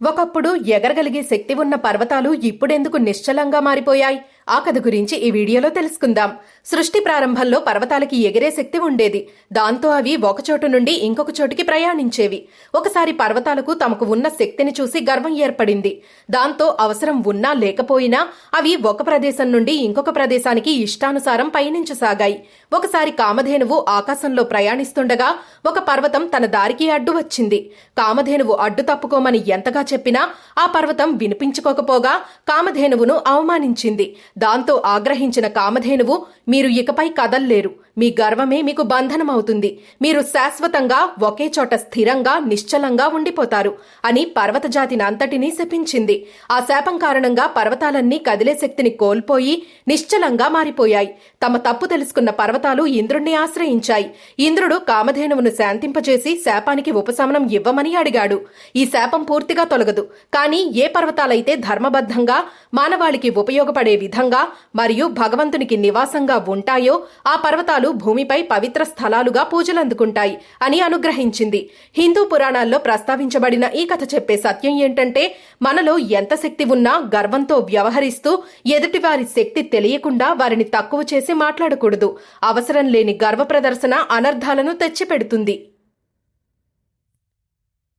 ఒకప్పుడు ఎగరగలిగే శక్తి ఉన్న పర్వతాలు ఇప్పుడెందుకు నిశ్చలంగా మారిపోయాయి? ఆ కథ గురించి ఈ వీడియోలో తెలుసుకుందాం. సృష్టి ప్రారంభంలో పర్వతాలకి ఎగిరే శక్తి ఉండేది. దాంతో అవి ఒకచోటు నుండి ఇంకొక చోటుకి ప్రయాణించేవి. ఒకసారి పర్వతాలకు తమకు ఉన్న శక్తిని చూసి గర్వం ఏర్పడింది. దాంతో అవసరం ఉన్నా లేకపోయినా అవి ఒక ప్రదేశం నుండి ఇంకొక ప్రదేశానికి ఇష్టానుసారం పయనించసాగాయి. ఒకసారి కామధేనువు ఆకాశంలో ప్రయాణిస్తుండగా ఒక పర్వతం తన దారికి అడ్డు వచ్చింది. కామధేనువు అడ్డు తప్పుకోమని ఎంతగా చెప్పినా ఆ పర్వతం వినిపించుకోకపోగా కామధేనువును అవమానించింది. దాంతో ఆగ్రహించిన కామధేనువు మీరు ఇకపై కదల్లేరు. మీ గర్వమే మీకు బంధనమవుతుంది. మీరు శాశ్వతంగా ఒకే చోట స్థిరంగా నిశ్చలంగా ఉండిపోతారు అని పర్వతజాతిని అంతటినీ శపించింది. ఆ శాపం కారణంగా పర్వతాలన్నీ కదిలే శక్తిని కోల్పోయి నిశ్చలంగా మారిపోయాయి. తమ తప్పు తెలుసుకున్న పర్వతాలు ఇంద్రుణ్ణి ఆశ్రయించాయి. ఇంద్రుడు కామధేనువును శాంతింపజేసి శాపానికి ఉపశమనం ఇవ్వమని అడిగాడు. ఈ శాపం పూర్తిగా తొలగదు. కానీ ఏ పర్వతాలైతే ధర్మబద్ధంగా మానవాళికి ఉపయోగపడే విధంగా మరియు భగవంతునికి నివాసంగా ఉంటాయో ఆ పర్వతాలు భూమిపై పవిత్ర స్థలాలుగా పూజలందుకుంటాయి అని అనుగ్రహించింది. హిందూ పురాణాల్లో ప్రస్తావించబడిన ఈ కథ చెప్పే సత్యం ఏంటంటే మనలో ఎంత శక్తి ఉన్నా గర్వంతో వ్యవహరిస్తూ ఎదుటివారి శక్తి తెలియకుండా వారిని తక్కువ చేసి మాట్లాడకూడదు. అవసరం లేని గర్వ ప్రదర్శన అనర్థాలను తెచ్చిపెడుతుంది.